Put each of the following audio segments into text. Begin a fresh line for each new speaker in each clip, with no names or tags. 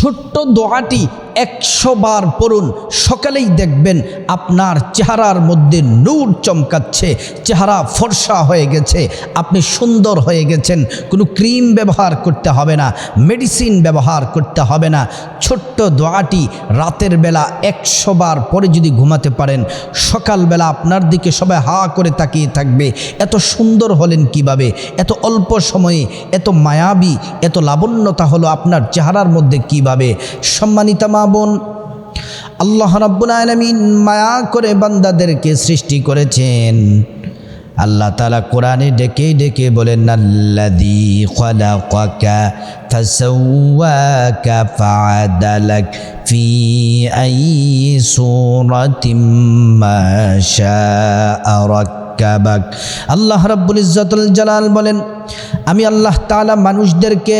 ছোট্ট দোয়াটি একশো বার পড়ুন, সকালেই দেখবেন আপনার চেহারার মধ্যে নূর চমকাচ্ছে, চেহারা ফর্সা হয়ে গেছে, আপনি সুন্দর হয়ে গেছেন, কোনো ক্রিম ব্যবহার করতে হবে না, মেডিসিন ব্যবহার করতে হবে না, ছোট্ট দোয়াটি রাতের বেলা একশো বার পরে যদি ঘুমাতে পারেন, সকালবেলা আপনার দিকে সবাই হা করে তাকিয়ে থাকবে, এত সুন্দর হলেন কীভাবে, এত অল্প সময়ে, এত মায়াবী, এত লাবণ্যতা হলো আপনার চেহারার মধ্যে কীভাবে, সম্মানিতা মা বোন, আল্লাহ রাব্বুল আলামিন মায়া করে বান্দাদেরকে সৃষ্টি করেছেন। আল্লাহ তালা কোরআনে ডেকে ডেকে বলেন আল্লাদি খলাকাকা ফাসাওয়াকা ফাআদালাক ফি আই সূরাতিম মা শাআ রাক্কাবাক। আল্লাহ রাব্বুল ইজ্জাতুল জালাল বলেন, আমি আল্লাহ তাআলা মানুষদেরকে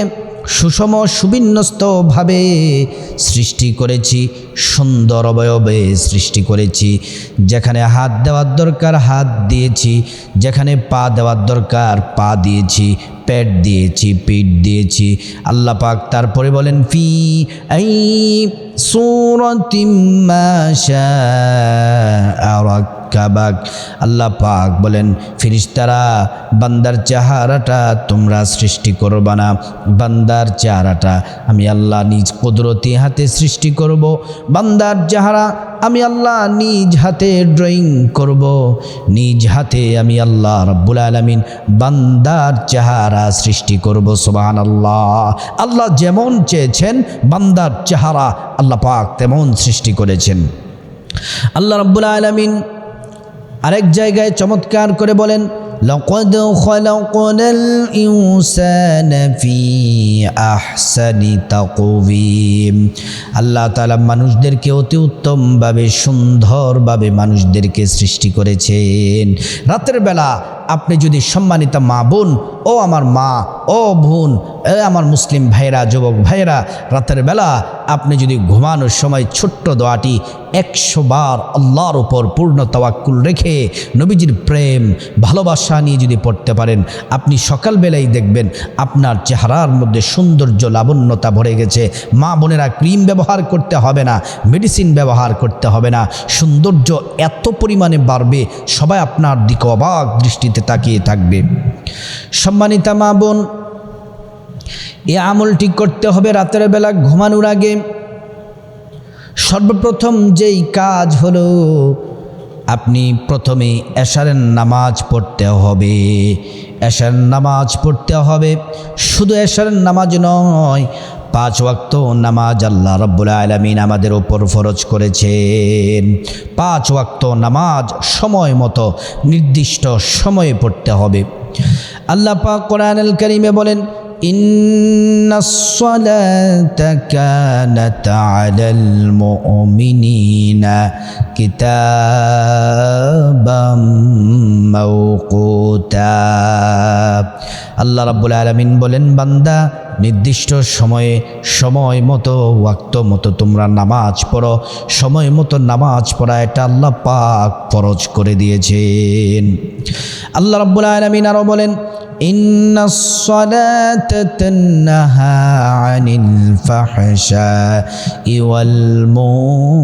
সুষম সুবিন্যস্তভাবে সৃষ্টি করেছি, সুন্দর অবয়বে সৃষ্টি করেছি। যেখানে হাত দেওয়ার দরকার, হাত দিয়েছি। যেখানে পা দেওয়ার দরকার, পা দিয়েছি। পেট দিয়েছি, পিঠ দিয়েছি। আল্লাহ পাক তারপরে বলেন, ফি আই সুরতিম মা শাআ কাবাক আল্লাহ পাক বলেন ফিরিস্তারা বান্দার চেহারাটা তোমরা সৃষ্টি করবা না। বান্দার চেহারাটা আমি আল্লাহ নিজ কুদরতি হাতে সৃষ্টি করব। বান্দার চেহারা আমি আল্লাহ নিজ হাতে ড্রয়িং করব। নিজ হাতে আমি আল্লাহ রব্বুল আলমিন বান্দার চেহারা সৃষ্টি করব সোবাহান আল্লাহ আল্লাহ যেমন চেয়েছেন, বান্দার চেহারা আল্লাহ পাক তেমন সৃষ্টি করেছেন। আল্লাহ রব্বুল আলমিন আরেক জায়গায় চমৎকার করে বলেন لقد خلقنا الإنسان في أحسن تقويم আল্লাহ তাআলা মানুষদেরকে অতি উত্তমভাবে সুন্দরভাবে মানুষদেরকে সৃষ্টি করেছেন রাতের বেলা আপনি যদি সম্মানিত মা বোন, ও আমার মা, ও বোন, এ আমার মুসলিম ভাইরা, যুবক ভাইরা, রাতের বেলা আপনি যদি ঘুমানোর সময় ছোট্ট দোয়াটি একশো বার আল্লাহর উপর পূর্ণ তাওয়াক্কুল রেখে নবীজির প্রেম, ভালোবাসা নিয়ে যদি পড়তে পারেন, আপনি সকালবেলাই দেখবেন আপনার চেহারার মধ্যে সৌন্দর্য, লাবণ্যতা ভরে গেছে। মা বোনেরা ক্রিম ব্যবহার করতে হবে না, মেডিসিন ব্যবহার করতে হবে না। সৌন্দর্য এত পরিমাণে বাড়বে, সবাই আপনার দিকে অবাক দৃষ্টিতে তাকিয়ে থাকবে। সম্মানিতা মা বোন, এ আমলটি করতে হবে রাতের বেলা ঘুমানোর আগে। সর্বপ্রথম যেই কাজ হলো, আপনি প্রথমে এশারের নামাজ পড়তে হবে। এশার নামাজ পড়তে হবে। শুধু এশারের নামাজ নয় পাঁচ ওয়াক্ত নামাজ আল্লাহ রব্বুল আলমিন আমাদের ওপর ফরজ করেছেন। পাঁচ ওয়াক্ত নামাজ সময় মতো, নির্দিষ্ট সময়ে পড়তে হবে। আল্লাহ পাক কোরআনুল করিমে বলেন إن الصلاة كانت على المؤمنين كتابا موقوتا আল্লাহ রাব্বুল আলামিন বলেন বান্দা নির্দিষ্ট সময়ে সময় মতো ওয়াক্ত মতো তোমরা নামাজ পড়ো সময় মতো নামাজ পড়া এটা আল্লাহ পাক ফরজ করে দিয়েছেন আল্লাহ রাব্বুল আলামিন আরও বলেন إن الصلاة تنهى عن الفحشاء والمنكر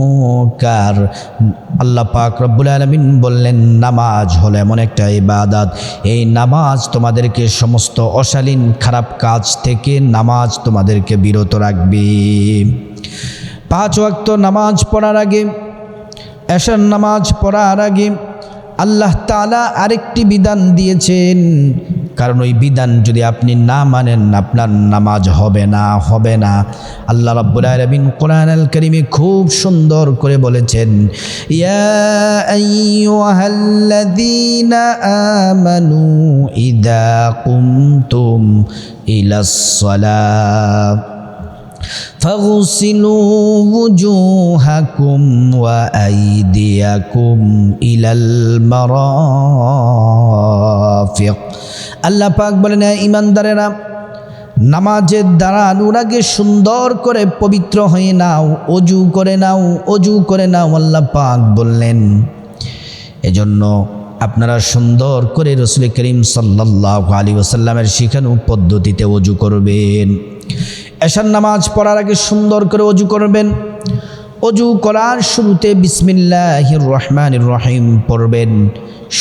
আল্লাহ পাক রব্বুল আলমিন বললেন নামাজ হলো এমন একটা ইবাদাত এই নামাজ তোমাদেরকে সমস্ত অশালীন খারাপ কাজ থেকে নামাজ তোমাদেরকে বিরত রাখবে পাঁচ ওয়াক্ত নামাজ পড়ার আগে এশার নামাজ পড়ার আগে আল্লাহ তালা আরেকটি বিধান দিয়েছেন কারণ ওই বিধান যদি আপনি না মানেন আপনার নামাজ হবে না হবে না আল্লাহ রাব্বুল আলামিন কোরআন আল কারীমে খুব সুন্দর করে বলেছেন ইয়া আইয়ুহাল্লাযীনা আমানু ইযা কুমতুম ইলাস সালাহ فاغسلوا وجوهكم وأيديكم إلى المرافق আল্লাহ পাক বলেন ইমানদারেরা, নামাজের দ্বারা আগে সুন্দর করে পবিত্র হয়ে নাও, অজু করে নাও, অজু করে নাও, আল্লাহ পাক বললেন। এজন্য আপনারা সুন্দর করে রসুল করিম সাল্লাহ আলী ওসাল্লামের শিখানো পদ্ধতিতে অজু করবেন। এশার নামাজ পড়ার আগে সুন্দর করে অজু করবেন। অজু করার শুরুতে বিসমিল্লাহ রহমান রহিম পড়বেন।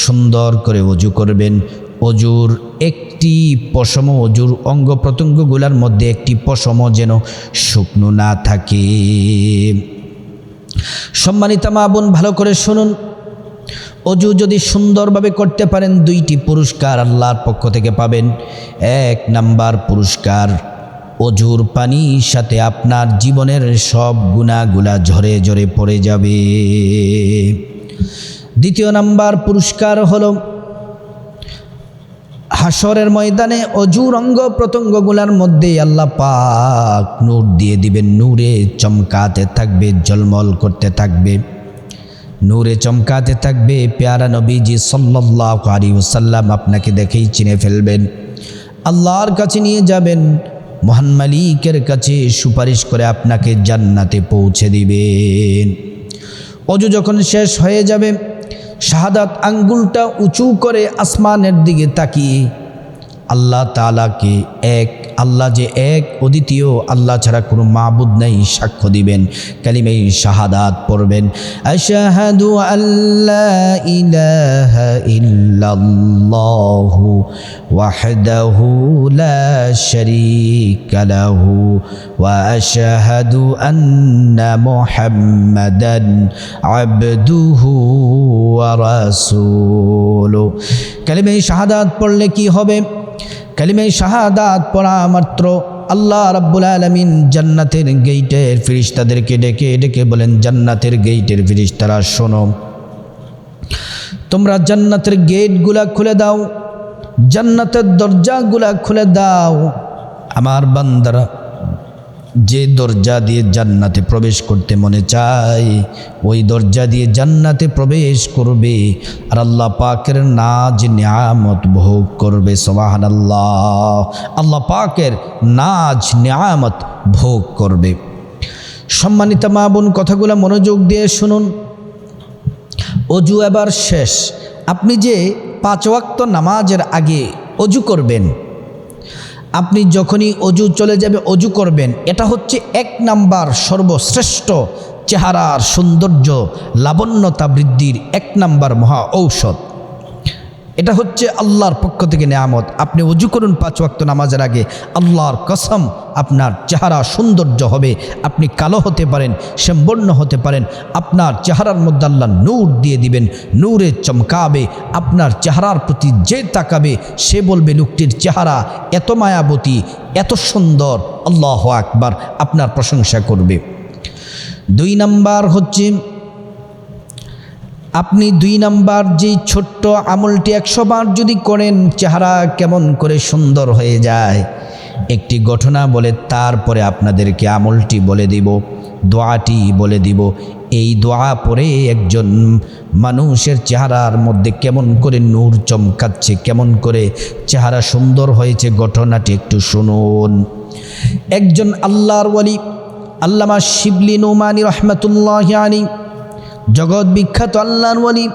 সুন্দর করে অজু করবেন। অজুর একটি পশম, অজুর অঙ্গ প্রত্যঙ্গগুলার মধ্যে একটি পশম যেন শুকনো না থাকে। সম্মানিতা মা বোন, ভালো করে শুনুন। অজু যদি সুন্দরভাবে করতে পারেন, দুইটি পুরস্কার আল্লাহর পক্ষ থেকে পাবেন। এক নাম্বার পুরস্কার, অজুর পানির সাথে আপনার জীবনের সব গুণাগুলা ঝরে ঝরে পড়ে যাবে। দ্বিতীয় নাম্বার পুরস্কার হলো হাসরের ময়দানে অজুর অঙ্গ প্রত্যঙ্গগুলার মধ্যে আল্লাহ পাক নূর দিয়ে দিবেন। নূরে চমকাতে থাকবে জলমল করতে থাকবে। নূরে চমকাতে থাকবে, পেয়ারা নবীজি সাল্লাহ আলী ওসাল্লাম আপনাকে দেখেই চিনে ফেলবেন। আল্লাহর কাছে নিয়ে যাবেন, মহান মালিকের কাছে সুপারিশ করে আপনাকে জান্নাতে পৌঁছে দিবেন। অজু যখন শেষ হয়ে যাবে শাহাদাত আঙ্গুলটা উঁচু করে আসমানের দিকে তাকিয়ে আল্লাহ তালাকে এক আল্লাহ যে এক অদ্বিতীয়, আল্লাহ ছাড়া কোনো মাবুদ নেই, সাক্ষ্য দিবেন, কালিমেই শাহাদাত পড়বেন। আশাহাদু আল্লাহ লা আবদুহু কালিমেই শাহাদাত পড়লে কি হবে? কালিমে শাহাদাত পড়া মাত্র আল্লাহ রাব্বুল আলমিন জান্নাতের গেইটের ফিরিস্তাদেরকে ডেকে ডেকে বলেন, জান্নাতের গেইটের ফিরিস্তারা, শোনো। তোমরা জান্নাতের গেটগুলা খুলে দাও, জান্নাতের দরজাগুলা খুলে দাও। আমার বান্দারা যে দরজা দিয়ে জান্নাতে প্রবেশ করতে মনে চায়, ওই দরজা দিয়ে জান্নাতে প্রবেশ করবে আর আল্লাহ পাকের নাজ নিয়ামত ভোগ করবে সোবাহান আল্লাহ আল্লাহ পাকের নাজ নিয়ামত ভোগ করবে। সম্মানিত মা বোন, কথাগুলো মনোযোগ দিয়ে শুনুন। অজু এবার শেষ। আপনি যে পাঁচ ওয়াক্ত নামাজের আগে অজু করবেন আপনি যখনই অজু চলে যাবে, অজু করবেন। এটা হচ্ছে এক নাম্বার সর্বশ্রেষ্ঠ চেহারার সৌন্দর্য, লাবণ্যতা বৃদ্ধির এক নাম্বার মহা ঔষধ। এটা হচ্ছে আল্লাহর পক্ষ থেকে নেয়ামত। আপনি অজু করুন পাঁচ ওয়াক্ত নামাজের আগে। আল্লাহর কসম, আপনার চেহারা সৌন্দর্য হবে। আপনি কালো হতে পারেন শ্যামবর্ণ হতে পারেন। আপনার চেহারার মধ্যে আল্লাহ নূর দিয়ে দিবেন। নূরে চমকাবে। আপনার চেহারার প্রতি যে তাকাবে, সে বলবে, লোকটির চেহারা এত মায়াবতী, এত সুন্দর। আল্লাহ আকবার। আপনার প্রশংসা করবে। দুই নাম্বার হচ্ছে আপনি দুই নাম্বার যে ছোট্ট আমলটি একশো বার যদি করেন, চেহারা কেমন করে সুন্দর হয়ে যায়? একটি ঘটনা বলে তারপরে আপনাদেরকে আমলটি বলে দিব, দোয়াটি বলে দিব। এই দোয়া পরে একজন মানুষের চেহারার মধ্যে কেমন করে নূর চমকাচ্ছে, কেমন করে চেহারা সুন্দর হয়েছে, ঘটনাটি একটু শুনুন। একজন আল্লাহর ওয়ালি, আল্লামা শিবলি নোমানি রহমতুল্লাহ আনী জগৎ বিখ্যাত আল্লাহর ওয়ালি।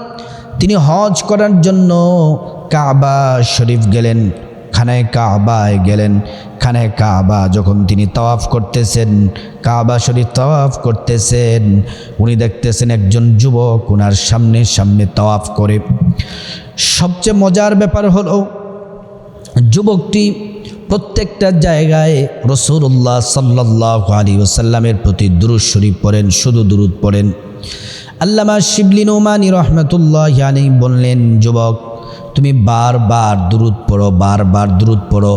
তিনি হজ করার জন্য কাবা শরীফ গেলেন, খানায় কাবায় গেলেন। খানায় কাবা যখন তিনি তওয়াফ করতেছেন, কাবা শরীফ তওয়াফ করতেছেন, উনি দেখতেছেন একজন যুবক ওনার সামনে সামনে তওয়াফ করে। সবচেয়ে মজার ব্যাপার হলো, যুবকটি প্রত্যেকটা জায়গায় রসুল্লাহ সাল্লাহ আলী ওসাল্লামের প্রতি দুরুদ শরীফ পড়েন, শুধু দুরুদ পড়েন। আল্লামা শিবলি নোমানি রহমতুল্লাহ ইয়ানি বললেন, যুবক, তুমি বারবার দূরত পড়ো, বারবার দূরত পড়ো।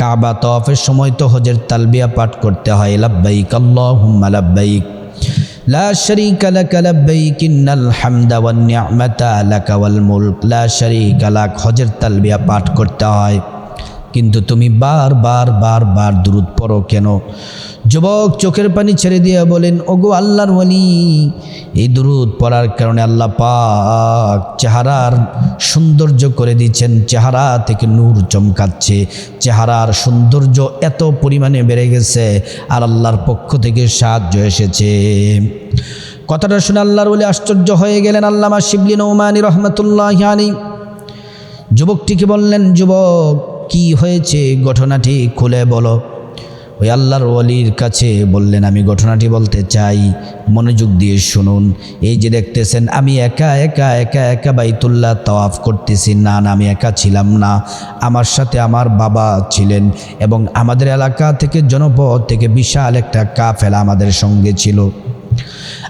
কাবা তফের সময় তো হজের তালবিয়া পাঠ করতে হয়। লাব্বাইক আল্লাহুম্মা লাব্বাইক। লা শারীকা লাকা লাব্বাইক, ইন্নাল হামদা ওয়ান নি'মাতা লাকা ওয়াল মুলক। লা শারীকা লাক, হজের তালবিয়া পাঠ করতে হয়। কিন্তু তুমি বার বার বার বার দূরত পড়ো কেন? যুবক চোখের পানি ছেড়ে দিয়ে বলেন, ওগো আল্লাহর ওয়ালি। এই দুরুদ পড়ার কারণে আল্লাহ পাক চেহারার সৌন্দর্য করে দিচ্ছেন, চেহারা থেকে নূর চমকাচ্ছে, চেহারার সৌন্দর্য এত পরিমাণে বেড়ে গেছে, আর আল্লাহর পক্ষ থেকে সাহায্য এসেছে। কথাটা শুনে আল্লাহর বলে আশ্চর্য হয়ে গেলেন, আল্লামা শিবলি নৌমানি রহমতুল্লাহ যুবকটিকে বললেন, যুবক কি হয়েছে ঘটনাটি খুলে বলো। ওই আল্লাহর ওলির কাছে বললেন, আমি ঘটনাটি বলতে চাই, মনোযোগ দিয়ে শুনুন। এই যে দেখতেছেন, আমি একা একা একা একা বাইতুল্লাহ তওয়াফ করতেছি। না না, আমি একা ছিলাম না। আমার সাথে আমার বাবা ছিলেন এবং আমাদের এলাকা থেকে, জনপদ থেকে বিশাল একটা কাফেলা আমাদের সঙ্গে ছিল।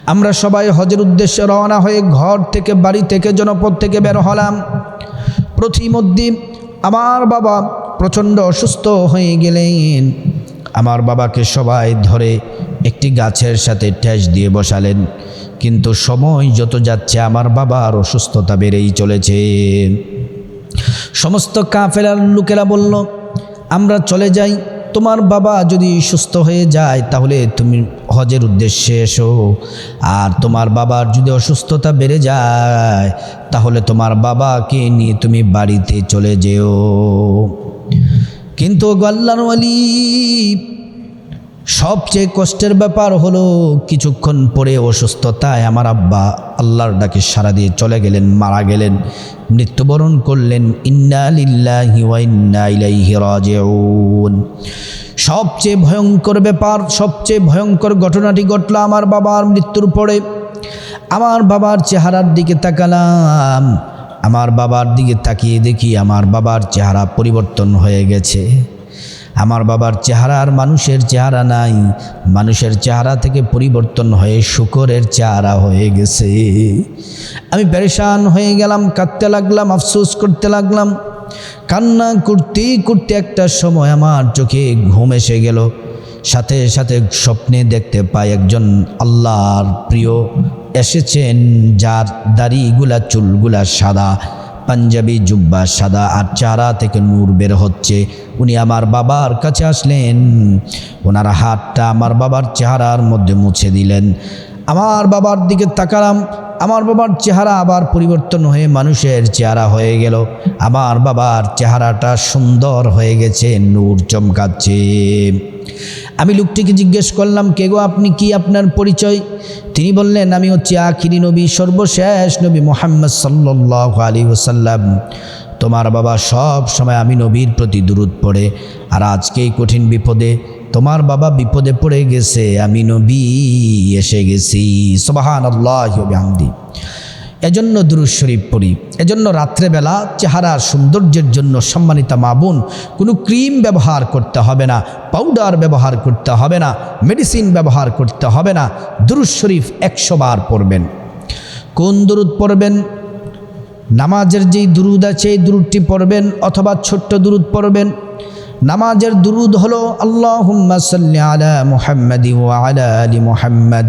আমরা সবাই হজের উদ্দেশ্যে রওনা হয়ে ঘর থেকে, বাড়ি থেকে, জনপদ থেকে বের হলাম। প্রতিমধ্যে আমার বাবা প্রচণ্ড অসুস্থ হয়ে গেলেন। আমার বাবাকে সবাই ধরে একটি গাছের সাথে ঠেস দিয়ে বসালেন। কিন্তু সময় যত যাচ্ছে, আমার বাবার অসুস্থতা বেড়েই চলেছে। সমস্ত কাফেলার লোকেরা বলল, আমরা চলে যাই। তোমার বাবা যদি সুস্থ হয়ে যায়, তাহলে তুমি হজের উদ্দেশ্যে এসো। আর তোমার বাবার যদি অসুস্থতা বেড়ে যায়, তাহলে তোমার বাবাকে নিয়ে তুমি বাড়িতে চলে যেও। কিন্তু গল্লার আলী সবচেয়ে কষ্টের ব্যাপার হলো কিছুক্ষণ পরে অসুস্থতায় আমার আব্বা আল্লাহর ডাকে সারা দিয়ে চলে গেলেন, মারা গেলেন, মৃত্যুবরণ করলেন। ইন্না লিল্লাহি ওয়া ইন্না ইলাইহি রাজিউন। সবচেয়ে ভয়ঙ্কর ব্যাপার, সবচেয়ে ভয়ঙ্কর ঘটনাটি ঘটল আমার বাবার মৃত্যুর পরে। আমার বাবার চেহারার দিকে তাকালাম। আমার বাবার দিকে তাকিয়ে দেখি আমার বাবার চেহারা পরিবর্তন হয়ে গেছে। আমার বাবার চেহারা আর মানুষের চেহারা নাই। মানুষের চেহারা থেকে পরিবর্তন হয়ে শুকরের চেহারা হয়ে গেছে। আমি পেরেশান হয়ে গেলাম, কাঁদতে লাগলাম, আফসোস করতে লাগলাম। কান্না করতে করতে একটা সময় আমার চোখে ঘুম এসে গেল। সাথে সাথে স্বপ্নে দেখতে পাই একজন আল্লাহর প্রিয়। এসেছেন যার দাড়িগুলা, চুলগুলা সাদা। পাঞ্জাবি জুব্বা, সাদা আর চারা থেকে নূর বের হচ্ছে। উনি আমার বাবার কাছে আসলেন। ওনার হাতটা আমার বাবার চেহারার মধ্যে মুছে দিলেন। আমার বাবার দিকে তাকালাম। আমার বাবার চেহারা আবার পরিবর্তন হয়ে মানুষের চেহারা হয়ে গেল। আমার বাবার চেহারাটা সুন্দর হয়ে গেছে, নূর চমকাচ্ছে। আমি লোকটিকে জিজ্ঞেস করলাম, কে গো আপনি? কি আপনার পরিচয়? তিনি বললেন, আমি হচ্ছি আখিরি নবী, সর্বশেষ নবী মোহাম্মদ সাল্লাহ আলী ওসাল্লাম তোমার বাবা সব সময় আমি নবীর প্রতি দূরত পড়ে, আর আজকেই কঠিন বিপদে তোমার বাবা বিপদে পড়ে গেছে। আমি নবী, এসে গেছি। সোবাহান আল্লাহ এজন্য দুরুজ শরীফ পড়ি, এজন্য রাত্রেবেলা চেহারার সৌন্দর্যের জন্য সম্মানিতা মাবুন কোনো ক্রিম ব্যবহার করতে হবে না, পাউডার ব্যবহার করতে হবে না, মেডিসিন ব্যবহার করতে হবে না দুরুজ শরীফ একশো বার পড়বেন। কোন দুরুদ পড়বেন? নামাজের যেই দুরুদ আছে এই দুরুদটি পড়বেন অথবা ছোট্ট দুরুদ পড়বেন? নামাজের দুরুদ হলো আল্লাহ সাল্লি আলা মুহাম্মাদি ওয়া আলা আলি মুহাম্মদ।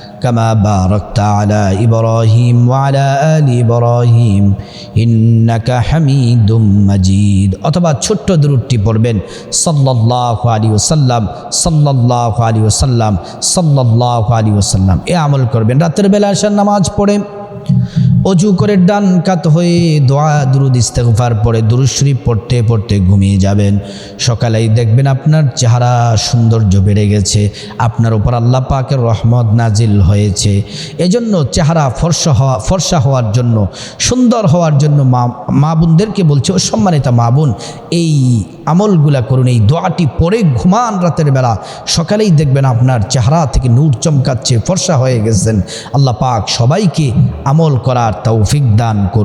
كما باركت على إبراهيم وعلى آل إبراهيم إنك حميد مجيد অথবা ছোট্ট দরুদটি পড়বেন সাল্লাল্লাহু আলাইহি ওয়াসাল্লাম সাল্লাল্লাহু আলাইহি ওয়াসাল্লাম সাল্লাল্লাহু আলাইহি ওয়াসাল্লাম এ আমল করবেন রাতের বেলা আসার নামাজ পড়ে অজু করে ডান কাত হয়ে দোয়া, দুরুদ, ইস্তেগফার পরে দুরুদ শরীফ পড়তে পড়তে ঘুমিয়ে যাবেন। সকালেই দেখবেন আপনার চেহারা সৌন্দর্য বেড়ে গেছে, আপনার উপর আল্লাহ পাকের রহমত নাজিল হয়েছে। এজন্য চেহারা ফর্সা হওয়া, ফর্সা হওয়ার জন্য, সুন্দর হওয়ার জন্য মা মা বোনদেরকে বলছে, ও সম্মানিতা মা বোন, এই আমলগুলা করুন, এই দোয়াটি পরে ঘুমান রাতের বেলা। সকালেই দেখবেন আপনার চেহারা থেকে নূর চমকাচ্ছে, ফর্সা হয়ে গেছেন। আল্লাহ পাক সবাইকে আমল করার তৌফিক দান করুন।